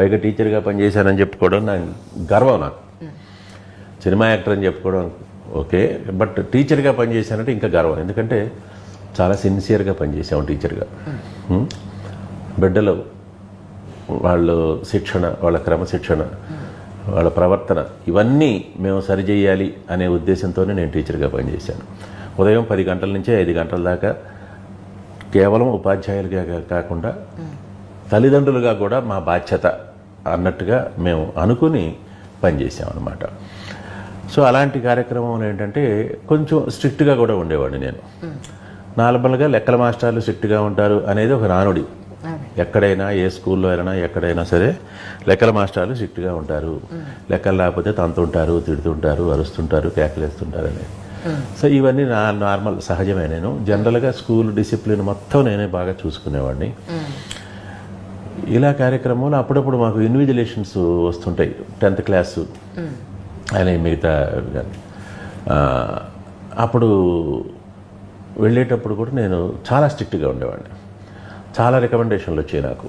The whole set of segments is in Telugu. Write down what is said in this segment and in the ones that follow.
పైగా టీచర్గా పనిచేశానని చెప్పుకోవడం నాకు గర్వం నాకు. సినిమా యాక్టర్ అని చెప్పుకోవడం ఓకే బట్ టీచర్గా పనిచేశానంటే ఇంకా గర్వం. ఎందుకంటే చాలా సిన్సియర్గా పనిచేసాము టీచర్గా. బిడ్డలు వాళ్ళు శిక్షణ వాళ్ళ క్రమశిక్షణ వాళ్ళ ప్రవర్తన ఇవన్నీ మేము సరిచేయాలి అనే ఉద్దేశంతోనే నేను టీచర్గా పనిచేశాను ఉదయం పది గంటల నుంచి ఐదు గంటల దాకా కేవలం ఉపాధ్యాయులుగా కాకుండా తల్లిదండ్రులుగా కూడా మా బాధ్యత అన్నట్టుగా మేము అనుకుని పనిచేసామన్నమాట. సో అలాంటి కార్యక్రమం ఏంటంటే కొంచెం స్ట్రిక్ట్గా కూడా ఉండేవాడిని నేను. నార్మల్గా లెక్కల మాస్టర్లు స్ట్రిక్ట్గా ఉంటారు అనేది ఒక నానుడి ఎక్కడైనా ఏ స్కూల్లో అయినా ఎక్కడైనా సరే లెక్కల మాస్టర్లు స్ట్రిక్ట్గా ఉంటారు. లెక్కలు లేకపోతే తంతుంటారు తిడుతుంటారు అరుస్తుంటారు కేకలేస్తుంటారు అనేది సో ఇవన్నీ నా నార్మల్ సహజమే నేను. జనరల్గా స్కూల్ డిసిప్లిన్ మొత్తం నేనే బాగా చూసుకునేవాడిని. ఇలా కార్యక్రమంలో అప్పుడప్పుడు మాకు ఇన్విజిలేషన్స్ వస్తుంటాయి. టెన్త్ క్లాసు అలాగే మిగతా అప్పుడు వెళ్ళేటప్పుడు కూడా నేను చాలా స్ట్రిక్ట్గా ఉండేవాడిని. చాలా రికమెండేషన్లు వచ్చాయి నాకు.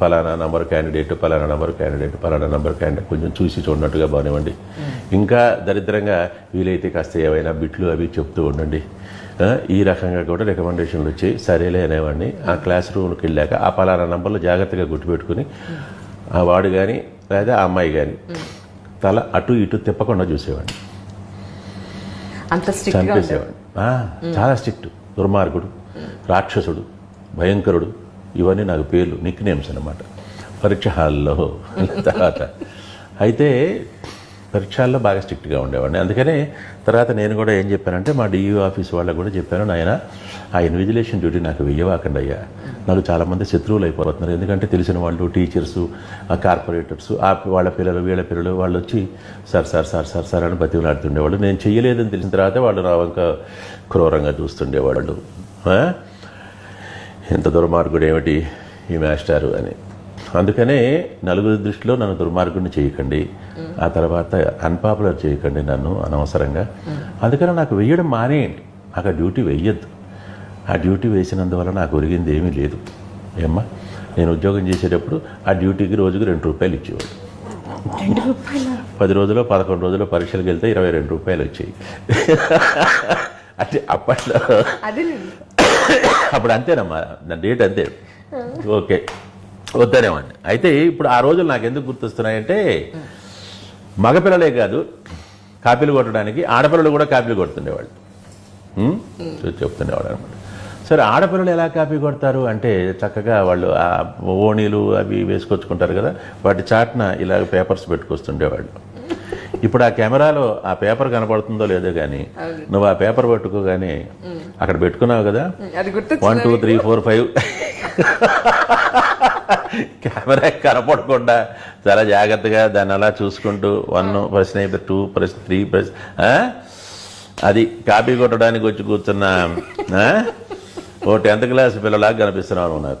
పలానా నంబర్ క్యాండిడేట్ పలానా నంబర్ క్యాండిడేట్ పలానా నంబర్ క్యాండిడేట్ కొంచెం చూసి చూడనట్టుగా బానివ్వండి ఇంకా దరిద్రంగా వీలైతే కాస్త ఏవైనా బిట్లు అవి చెప్తూ ఉండండి. ఈ రకంగా కూడా రికమెండేషన్లు వచ్చాయి. సరేలే అనేవాడిని. ఆ క్లాస్ రూమ్కి వెళ్ళాక ఆ పలానా నంబర్లు జాగ్రత్తగా గుర్తుపెట్టుకుని ఆ వాడు కానీ లేదా ఆ అమ్మాయి కానీ తల అటు ఇటు తిప్పకుండా చూసేవాడిని. చంపేసేవాడు. చాలా స్ట్రిక్ట్ దుర్మార్గుడు రాక్షసుడు భయంకరుడు. ఇవన్నీ నాకు పేర్లు నిక్ నేమ్స్ అనమాట పరీక్ష హాల్లో తర్వాత. అయితే పరీక్షల్లో బాగా స్ట్రిక్ట్గా ఉండేవాడిని. అందుకనే తర్వాత నేను కూడా ఏం చెప్పానంటే మా డియూ ఆఫీస్ వాళ్ళకు కూడా చెప్పాను నాయన ఆ ఇన్విజిలేషన్ డ్యూటీ నాకు వెయ్యవాకండి అయ్యా. నాకు చాలామంది శత్రువులు అయిపోతున్నారు. ఎందుకంటే తెలిసిన వాళ్ళు టీచర్సు ఆ కార్పొరేటర్స్ ఆ వాళ్ళ పిల్లలు వీళ్ళ పిల్లలు వాళ్ళు వచ్చి sir sir sir sir sir అని బతిమలాడుతుండేవాళ్ళు. నేను చెయ్యలేదని తెలిసిన తర్వాత వాళ్ళు నా వంక క్రూరంగా చూస్తుండేవాళ్ళు. ఎంత దుర్మార్గుడు ఏమిటి ఈ మాస్టారు అని. అందుకనే నలుగురి దృష్టిలో నన్ను దుర్మార్గుడిని చేయకండి. ఆ తర్వాత అన్పాపులర్ చేయకండి నన్ను అనవసరంగా. అందుకని నాకు వెయ్యడం మానేయండి. నాకు ఆ డ్యూటీ వెయ్యొద్దు. ఆ డ్యూటీ వేసినందువల్ల నాకు ఒరిగింది ఏమీ లేదు. ఏమ్మా? నేను ఉద్యోగం చేసేటప్పుడు ఆ డ్యూటీకి రోజుకి రెండు రూపాయలు ఇచ్చేవాడు. పది రోజులు పదకొండు రోజులు పరీక్షలకు వెళ్తే ఇరవై రెండు రూపాయలు వచ్చాయి. అంటే అప్పట్లో అప్పుడు అంతేనమ్మా నా డేట్ అంతే. ఓకే వద్దనేవాడిని. అయితే ఇప్పుడు ఆ రోజులు నాకు ఎందుకు గుర్తొస్తున్నాయంటే మగపిల్లలే కాదు కాపీలు కొట్టడానికి ఆడపిల్లలు కూడా కాపీలు కొడుతుండేవాళ్ళు. చెప్తుండేవాడు అనమాట. సరే ఆడపిల్లలు ఎలా కాపీ కొడతారు? అంటే చక్కగా వాళ్ళు ఆ ఓణీలు అవి వేసుకొచ్చుకుంటారు కదా వాటి చాట్న ఇలా పేపర్స్ పెట్టుకొస్తుండేవాళ్ళు. ఇప్పుడు ఆ కెమెరాలో ఆ పేపర్ కనపడుతుందో లేదో కానీ నువ్వు ఆ పేపర్ పట్టుకోగానే అక్కడ పెట్టుకున్నావు కదా? One two three four five. Camera కనపడకుండా చాలా జాగ్రత్తగా దాన్ని అలా చూసుకుంటూ వన్ ప్రశ్న అయితే టూ ప్రశ్న త్రీ ప్రశ్న? అది కాపీ కొట్టడానికి వచ్చి కూర్చున్న? ఓ టెన్త్ క్లాస్ పిల్లలాగా కనిపిస్తున్నావు నువ్వు నాకు.